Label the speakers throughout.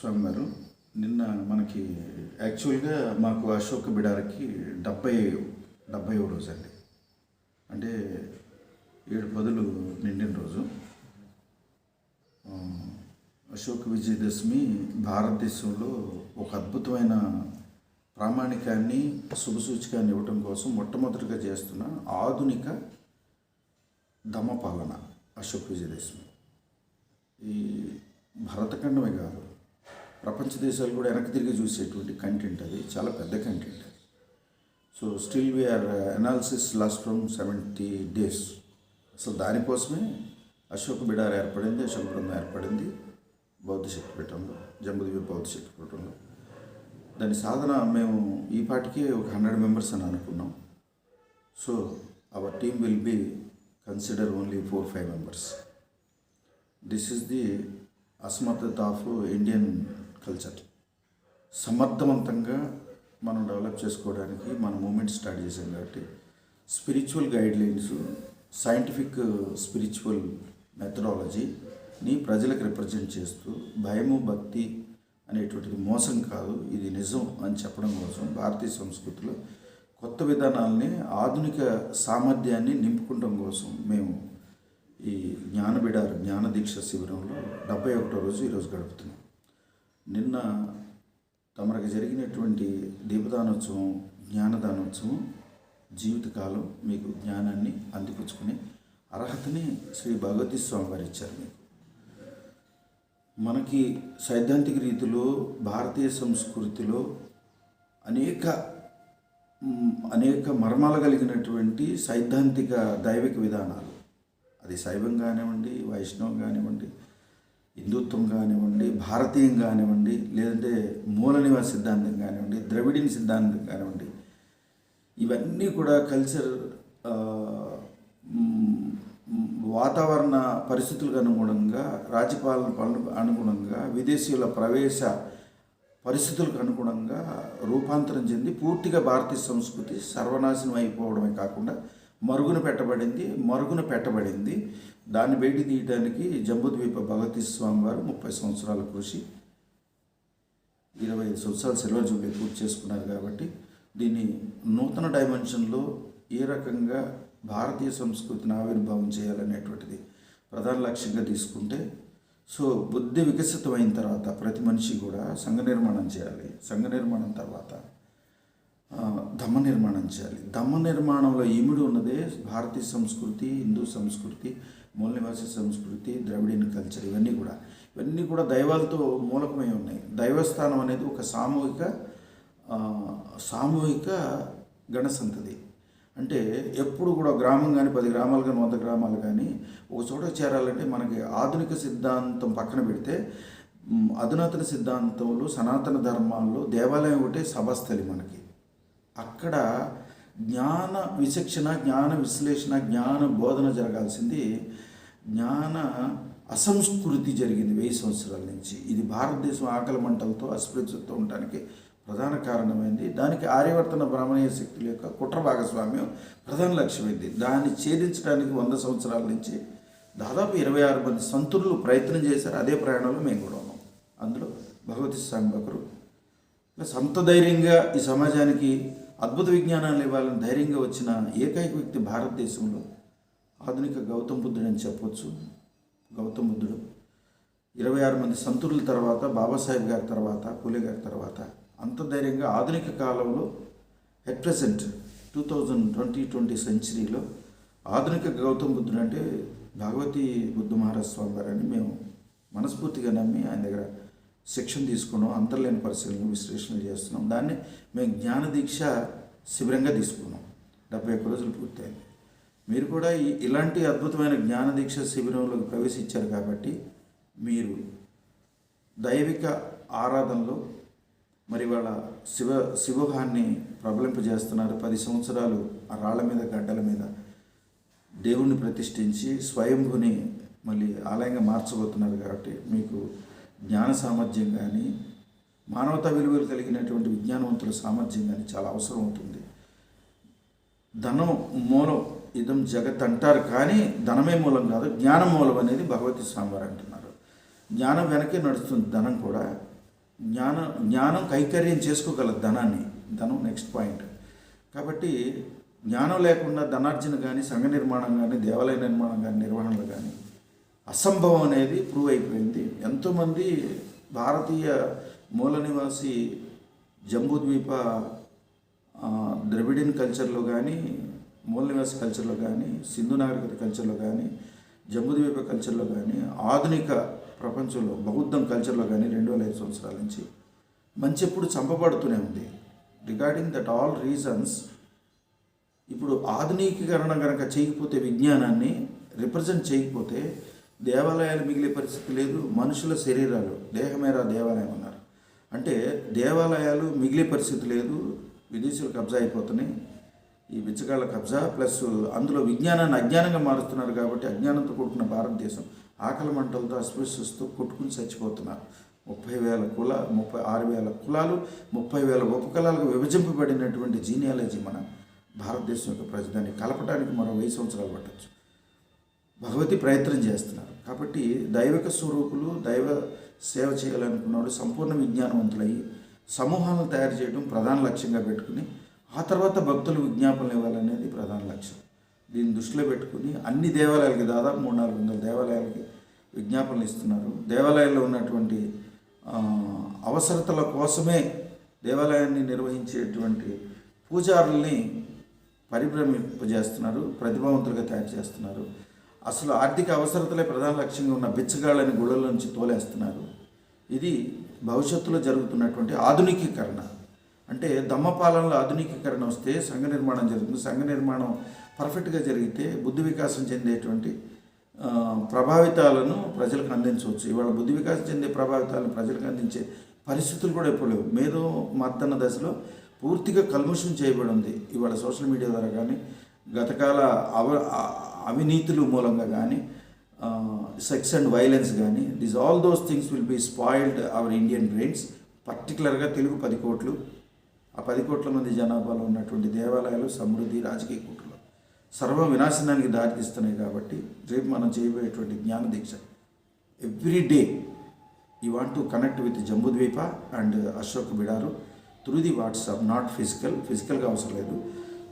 Speaker 1: స్వామి గారు నిన్న మనకి యాక్చువల్గా మాకు అశోక్ బిడారకి డెబ్బై డెబ్బై రోజు అండి అంటే ఏడు పదులు నిండిన రోజు. అశోక్ విజయదశమి భారతదేశంలో ఒక అద్భుతమైన ప్రామాణికాన్ని శుభసూచికాన్ని ఇవ్వటం కోసం మొట్టమొదటిగా చేస్తున్న ఆధునిక దమపాలన అశోక్ విజయదశమి. ఈ భరతఖండమే కాదు ప్రపంచ దేశాలు కూడా వెనక్కి తిరిగి చూసేటువంటి కంటెంట్ అది. చాలా పెద్ద content so still VR analysis last from seventy days అసలు దానికోసమే అశోక్ బిడార్ ఏర్పడింది అశోక్ బృందం ఏర్పడింది బౌద్ధ శక్తిపీఠంలో జంబుద్వీప్ బౌద్ధ శక్తిపీఠంలో దాని సాధన మేము ఈ పాటికి ఒక హండ్రెడ్ మెంబర్స్ అని అనుకున్నాం. So our team will be consider only four five members this is the అసమర్థత ఆఫ్ ఇండియన్ కల్చర్. సమర్థవంతంగా మనం డెవలప్ చేసుకోవడానికి మన మూమెంట్ స్టార్ట్ చేసాం కాబట్టి స్పిరిచువల్ గైడ్లైన్స్ సైంటిఫిక్ స్పిరిచువల్ మెథడాలజీని ప్రజలకు రిప్రజెంట్ చేస్తూ భయము భక్తి అనేటువంటిది మోసం కాదు ఇది నిజం అని చెప్పడం కోసం భారతీయ సంస్కృతిలో కొత్త విధానాల్ని ఆధునిక సామర్థ్యాన్ని నింపుకోవడం కోసం మేము ఈ జ్ఞానబిడారు జ్ఞానదీక్ష శిబిరంలో డెబ్బై ఒకటో రోజు ఈరోజు గడుపుతున్నాం. నిన్న తమరికి జరిగినటువంటి దీపదానోత్సవం జ్ఞానదానోత్సవం జీవితకాలం మీకు జ్ఞానాన్ని అందిపుచ్చుకునే అర్హతని శ్రీ భగవతి స్వామి వారు ఇచ్చారు మీకు. మనకి సైద్ధాంతిక రీతిలో భారతీయ సంస్కృతిలో అనేక అనేక మర్మాలు కలిగినటువంటి సైద్ధాంతిక దైవిక విధానాలు. అది శైవం కానివ్వండి వైష్ణవం కానివ్వండి హిందుత్వం కానివ్వండి భారతీయం కానివ్వండి లేదంటే మూల నివాస సిద్ధాంతం కానివ్వండి ద్రవిడియన్ సిద్ధాంతం కానివ్వండి ఇవన్నీ కూడా కల్చర్ వాతావరణ పరిస్థితులకు అనుగుణంగా రాజ్యపాలన పనులకు అనుగుణంగా విదేశీయుల ప్రవేశ పరిస్థితులకు అనుగుణంగా రూపాంతరం చెంది పూర్తిగా భారతీయ సంస్కృతి సర్వనాశనం అయిపోవడమే కాకుండా మరుగున పెట్టబడింది మరుగున పెట్టబడింది. దాన్ని బయట తీయడానికి జంబుద్వీప భగవతి స్వామి వారు ముప్పై సంవత్సరాల కృషి ఇరవై ఐదు సంవత్సరాలు సెలవు జూబ్లీ పూర్తి చేసుకున్నారు కాబట్టి దీన్ని నూతన డైమెన్షన్లో ఏ రకంగా భారతీయ సంస్కృతిని ఆవిర్భావం చేయాలనేటువంటిది ప్రధాన లక్ష్యంగా తీసుకుంటే సో బుద్ధి వికసితమైన తర్వాత ప్రతి మనిషి కూడా సంఘ నిర్మాణం చేయాలి. సంఘ నిర్మాణం తర్వాత ధమ్మ నిర్మాణం చేయాలి. ధమ్మ నిర్మాణంలో ఇమిడి ఉన్నదే భారతీయ సంస్కృతి హిందూ సంస్కృతి మూల నివాస సంస్కృతి ద్రవిడియన్ కల్చర్ ఇవన్నీ కూడా. ఇవన్నీ కూడా దైవాలతో మూలకమై ఉన్నాయి. దైవస్థానం అనేది ఒక సామూహిక సామూహిక గణసంతది అంటే ఎప్పుడు కూడా గ్రామం కానీ పది గ్రామాలు కానీ వంద గ్రామాలు కానీ ఒక చోట చేరాలంటే మనకి ఆధునిక సిద్ధాంతం పక్కన పెడితే అధునాతన సిద్ధాంతంలో సనాతన ధర్మాల్లో దేవాలయం ఒకటే సభస్థలి మనకి. అక్కడ జ్ఞాన విచక్షణ జ్ఞాన విశ్లేషణ జ్ఞాన బోధన జరగాల్సింది జ్ఞాన అసంస్కృతి జరిగింది వెయ్యి సంవత్సరాల నుంచి. ఇది భారతదేశం ఆకలి మంటలతో అస్పృశ్యతో ఉండడానికి ప్రధాన కారణమైంది. దానికి ఆర్యవర్తన బ్రాహ్మణీయ శక్తుల యొక్క కుట్ర భాగస్వామ్యం ప్రధాన లక్ష్యమైంది. దాన్ని ఛేదించడానికి వంద సంవత్సరాల నుంచి దాదాపు ఇరవై ఆరు మంది సంతులు ప్రయత్నం చేశారు. అదే ప్రయాణంలో మేము కూడా ఉన్నాం. అందులో భగవతి స్వామి సొంత ధైర్యంగా ఈ సమాజానికి అద్భుత విజ్ఞానాలు ఇవ్వాలని ధైర్యంగా వచ్చిన ఏకైక వ్యక్తి భారతదేశంలో ఆధునిక గౌతమ్ బుద్ధుడు అని చెప్పొచ్చు. గౌతమ్ బుద్ధుడు. ఇరవై ఆరు మంది సంతుల తర్వాత బాబాసాహెబ్ గారి తర్వాత పూలే గారి తర్వాత అంత ధైర్యంగా ఆధునిక కాలంలో at present two thousand twenty twenty సెంచరీలో ఆధునిక గౌతమ్ బుద్ధుడు అంటే భగవతి బుద్ధ మహారాజ్ స్వామి గారని మేము మనస్ఫూర్తిగా నమ్మి ఆయన దగ్గర శిక్షణ తీసుకున్నాం అంతర్లేని పరిశీలన విశ్లేషణ చేస్తున్నాం. దాన్ని మేము జ్ఞాన దీక్ష శిబిరంగా తీసుకున్నాం. డెబ్బై ఒక్క రోజులు పూర్తయింది. మీరు కూడా ఈ ఇలాంటి అద్భుతమైన జ్ఞాన దీక్ష శిబిరంలోకి ప్రవేశించారు కాబట్టి మీరు దైవిక ఆరాధనలో మరి వాళ్ళ శివ శివభాన్ని ప్రబలింపజేస్తున్నారు. పది సంవత్సరాలు ఆ రాళ్ళ మీద గడ్డల మీద దేవుణ్ణి ప్రతిష్ఠించి స్వయంభుని మళ్ళీ ఆలయంగా మార్చబోతున్నారు కాబట్టి మీకు జ్ఞాన సామర్థ్యం కానీ మానవతా విలువలు కలిగినటువంటి విజ్ఞానవంతుల సామర్థ్యం కానీ చాలా అవసరం అవుతుంది ధనం మూలం ఇదం జగత్ అంటారు కానీ ధనమే మూలం కాదు జ్ఞానం మూలం అనేది భగవతి స్వామివారు అంటున్నారు. జ్ఞానం వెనకే నడుస్తుంది ధనం కూడా. జ్ఞానం జ్ఞానం కైకర్యం చేసుకోగల ధనాన్ని. ధనం నెక్స్ట్ పాయింట్ కాబట్టి జ్ఞానం లేకుండా ధనార్జన కానీ సంఘ నిర్మాణం కానీ దేవాలయ నిర్మాణం కానీ నిర్వహణలు కానీ అసంభవం అనేది ప్రూవ్ అయిపోయింది. ఎంతోమంది భారతీయ మూల నివాసి జంబూద్వీప ద్రవిడియన్ కల్చర్లో కానీ మూల నివాసి కల్చర్లో కానీ సింధు నాగరికత కల్చర్లో కానీ జంబూద్వీప కల్చర్లో కానీ ఆధునిక ప్రపంచంలో బౌద్ధం కల్చర్లో కానీ రెండు వేల ఐదు సంవత్సరాల నుంచి మంచి ఎప్పుడు చంపబడుతూనే ఉంది. రిగార్డింగ్ దట్ ఆల్ రీజన్స్ ఇప్పుడు ఆధునికీకరణ కనుక చేయకపోతే విజ్ఞానాన్ని రిప్రజెంట్ చేయకపోతే దేవాలయాలు మిగిలే పరిస్థితి లేదు. మనుషుల శరీరాలు దేహమేరా దేవాలయం అన్నారు. అంటే దేవాలయాలు మిగిలే పరిస్థితి లేదు. విదేశీయులు కబ్జా అయిపోతున్నాయి. ఈ బిచ్చగాళ్ళ కబ్జా ప్లస్ అందులో విజ్ఞానాన్ని అజ్ఞానంగా మారుస్తున్నారు కాబట్టి అజ్ఞానంతో కూడుకున్న భారతదేశం ఆకలి మంటలతో అస్పృశ్యస్తూ కొట్టుకుని చచ్చిపోతున్నారు. ముప్పై వేల కుల ముప్పై ఆరు వేల కులాలు ముప్పై వేల ఉపకులాలకు విభజింపబడినటువంటి జీనియాలజీ మన భారతదేశం యొక్క ప్రజదాన్ని కలపడానికి మరో వెయ్యి సంవత్సరాలు పట్టచ్చు. భగవతి ప్రయత్నం చేస్తున్నారు. కాబట్టి దైవిక స్వరూపులు దైవ సేవ చేయాలనుకున్నవాడు సంపూర్ణ విజ్ఞానవంతులయ్యి సమూహాలను తయారు చేయడం ప్రధాన లక్ష్యంగా పెట్టుకుని ఆ తర్వాత భక్తులు విజ్ఞాపనలు ఇవ్వాలనేది ప్రధాన లక్ష్యం. దీన్ని దృష్టిలో పెట్టుకుని అన్ని దేవాలయాలకి దాదాపు మూడు నాలుగు వందల దేవాలయాలకి విజ్ఞాపనలు ఇస్తున్నారు. దేవాలయాల్లో ఉన్నటువంటి అవసరతల కోసమే దేవాలయాన్ని నిర్వహించేటువంటి పూజారుల్ని పరిభ్రమింపజేస్తున్నారు ప్రతిభావంతులుగా తయారు చేస్తున్నారు. అసలు ఆర్థిక అవసరతలే ప్రధాన లక్ష్యంగా ఉన్న బిచ్చగాళ్ళని గుళ్ళల నుంచి తోలేస్తున్నారు. ఇది భవిష్యత్తులో జరుగుతున్నటువంటి ఆధునికీకరణ. అంటే దమ్మపాలనలో ఆధునికీకరణ వస్తే సంఘ నిర్మాణం జరుగుతుంది. సంఘ నిర్మాణం పర్ఫెక్ట్గా జరిగితే బుద్ధి వికాసం చెందేటువంటి ప్రభావితాలను ప్రజలకు అందించవచ్చు. ఇవాళ బుద్ధి వికాసం చెందే ప్రభావితాలను ప్రజలకు అందించే పరిస్థితులు కూడా ఎప్పుడు లేవు. మేధో మద్దన్న దశలో పూర్తిగా కల్ముషం చేయబడి ఉంది. ఇవాళ సోషల్ మీడియా ద్వారా కానీ గతకాల అవ అవినీతులు మూలంగా కానీ సెక్స్ అండ్ వైలెన్స్ కానీ this all those things will be spoiled our Indian brains పర్టికులర్గా తెలుగు పది కోట్లు. ఆ పది కోట్ల మంది జనాభాలో ఉన్నటువంటి దేవాలయాలు సమృద్ధి రాజకీయ కూటలు సర్వ వినాశనానికి దారితీస్తున్నాయి కాబట్టి రేపు మనం చేయబోయేటువంటి జ్ఞాన దీక్ష. Every day you want to connect with Jambudvipa and Ashok Bidaru through the WhatsApp not physical ఫిజికల్గా అవసరం లేదు.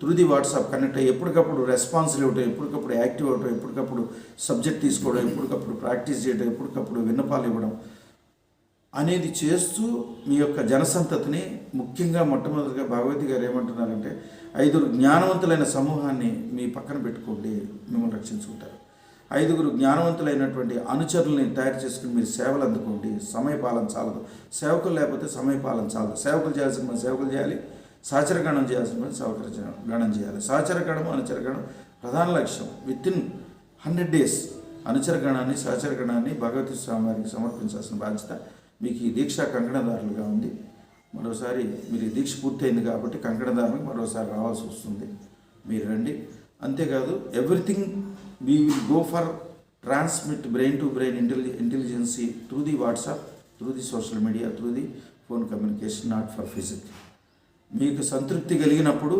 Speaker 1: త్రూ ది వాట్సాప్ కనెక్ట్ అయ్యి ఎప్పటికప్పుడు రెస్పాన్సివ్ ఇవ్వటం ఎప్పటికప్పుడు యాక్టివ్ అవ్వటం ఎప్పటికప్పుడు సబ్జెక్ట్ తీసుకోవడం ఎప్పటికప్పుడు ప్రాక్టీస్ చేయడం ఎప్పటికప్పుడు విన్నపాలు ఇవ్వడం అనేది చేస్తూ మీ యొక్క జనసంతతిని ముఖ్యంగా మొట్టమొదటిగా భగవతి గారు ఏమంటున్నారంటే ఐదుగురు జ్ఞానవంతులైన సమూహాన్ని మీ పక్కన పెట్టుకోండి మిమ్మల్ని రక్షించుకుంటారు. ఐదుగురు జ్ఞానవంతులైనటువంటి అనుచరుల్ని తయారు చేసుకుని మీరు సేవలు అందుకోండి. సమయపాలన చాలదు. సేవకులు లేకపోతే సమయపాలన చాలదు. సేవకులు చేయాల్సిన సేవకులు చేయాలి. సాచరగణం చేయాల్సిన పని సహకర గణం చేయాలి. సాచరగణం అనుచరగణం ప్రధాన లక్ష్యం. విత్ ఇన్ హండ్రెడ్ డేస్ అనుచరగణాన్ని సహచరగణాన్ని భగవతి స్వామి వారికి సమర్పించాల్సిన బాధ్యత మీకు ఈ దీక్ష కంకణదారులుగా ఉంది. మరోసారి మీరు ఈ దీక్ష పూర్తయింది కాబట్టి కంకణదారులకు మరోసారి రావాల్సి వస్తుంది. మీరు రండి. అంతేకాదు everything we will go for transmit brain to brain intelli intelligency through the WhatsApp through the social media through the phone communication not for physic మీకు సంతృప్తి కలిగినప్పుడు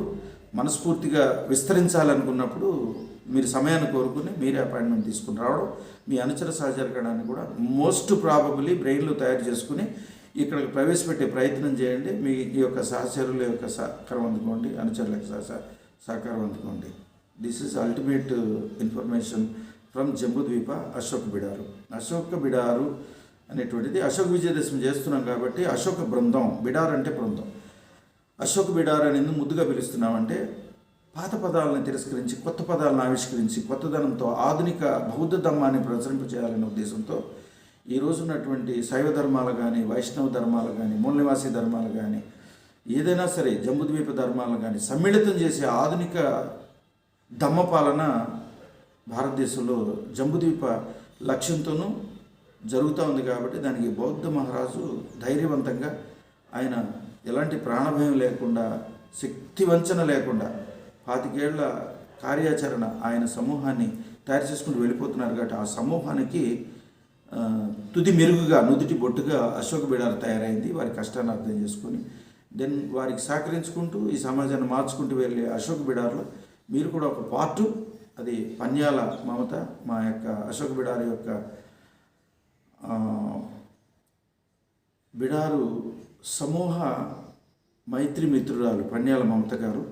Speaker 1: మనస్ఫూర్తిగా విస్తరించాలనుకున్నప్పుడు మీరు సమయాన్ని కోరుకుని మీరే అపాయింట్మెంట్ తీసుకుని రావడం మీ అనుచర సహచరగణాన్ని కూడా మోస్ట్ ప్రాబబ్లీ బ్రెయిన్లో తయారు చేసుకుని ఇక్కడికి ప్రవేశపెట్టే ప్రయత్నం చేయండి. మీ ఈ యొక్క సహచరుల యొక్క సహకారం అందుకోండి అనుచరుల యొక్క సహ సహకారం అందుకోండి. This is ultimate information from Jambudvipa Ashok Bidaru Ashoka Bidaru అనేటువంటిది అశోక్ విజయదశమి చేస్తున్నాం కాబట్టి అశోక బృందం బిడార్ అంటే బృందం. అశోక్ బిడార్ అనేది ముద్దుగా పిలుస్తున్నామంటే పాత పదాలను తిరస్కరించి కొత్త పదాలను ఆవిష్కరించి కొత్తదనంతో ఆధునిక బౌద్ధ ధర్మాన్ని ప్రచురింపజేయాలనే ఉద్దేశంతో ఈ రోజున్నటువంటి శైవ ధర్మాలు కానీ వైష్ణవ ధర్మాలు కానీ మూలనివాసీ ధర్మాలు కానీ ఏదైనా సరే జంబుద్వీప ధర్మాలను కానీ సమ్మిళితం చేసే ఆధునిక ధమ్మ పాలన భారతదేశంలో జంబుద్వీప లక్ష్యంతోనూ జరుగుతూ ఉంది కాబట్టి దానికి బౌద్ధ మహారాజు ధైర్యవంతంగా ఆయన ఎలాంటి ప్రాణభయం లేకుండా శక్తి వంచన లేకుండా పాతికేళ్ళ కార్యాచరణ ఆయన సమూహాన్ని తయారు చేసుకుంటూ వెళ్ళిపోతున్నారు కాబట్టి ఆ సమూహానికి తుది మెరుగుగా నుదుటి బొట్టుగా అశోక బిడారు తయారైంది. వారి కష్టాన్ని అర్థం చేసుకొని దెన్ వారికి సహకరించుకుంటూ ఈ సమాజాన్ని మార్చుకుంటూ వెళ్ళే అశోక్ బిడార్లో మీరు కూడా ఒక పార్టు అది పన్యాల మమత మా యొక్క అశోక్ బిడారు యొక్క బిడారు సమూహ మైత్రి మిత్రురాలు పన్యాల మమత గారు.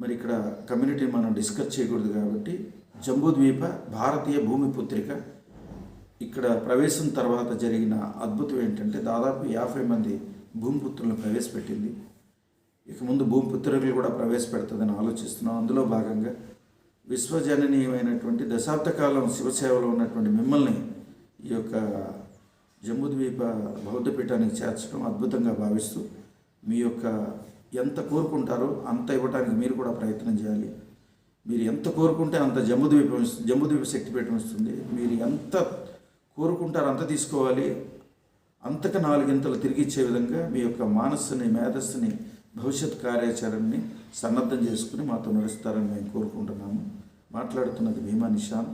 Speaker 1: మరి ఇక్కడ కమ్యూనిటీ మనం డిస్కస్ చేయకూడదు కాబట్టి జంబూద్వీప భారతీయ భూమి పుత్రిక ఇక్కడ ప్రవేశం తర్వాత జరిగిన అద్భుతం ఏంటంటే దాదాపు యాభై మంది భూమిపుత్రులను ప్రవేశపెట్టింది. ఇక ముందు భూమిపుత్రులు కూడా ప్రవేశపెడుతుందని ఆలోచిస్తున్నాం. అందులో భాగంగా విశ్వజననీయమైనటువంటి దశాబ్ద కాలం శివసేవలో ఉన్నటువంటి మిమ్మల్ని ఈ యొక్క జమ్ముద్వీప బౌద్ధపీఠానికి చేర్చడం అద్భుతంగా భావిస్తూ మీ యొక్క ఎంత కోరుకుంటారో అంత ఇవ్వడానికి మీరు కూడా ప్రయత్నం చేయాలి. మీరు ఎంత కోరుకుంటే అంత జమ్ముద్వీపం జమ్ముద్వీప శక్తి శక్తిపీఠం ఇస్తుంది మీరు ఎంత కోరుకుంటారో అంత తీసుకోవాలి. అంతకు నాలుగింతలు తిరిగి ఇచ్చే విధంగా మీ యొక్క మానస్సుని మేధస్సుని భవిష్యత్ కార్యాచరణని సన్నద్ధం చేసుకుని మాతో నడుస్తారని మేము కోరుకుంటున్నాము. మాట్లాడుతున్నది భీమా నిషాన్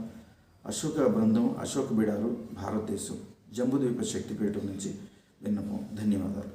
Speaker 1: అశోక బృందం అశోక బిడారు భారతదేశం. జంబుద్వీప శక్తిపీఠం నుంచి విన్నపం. ధన్యవాదాలు.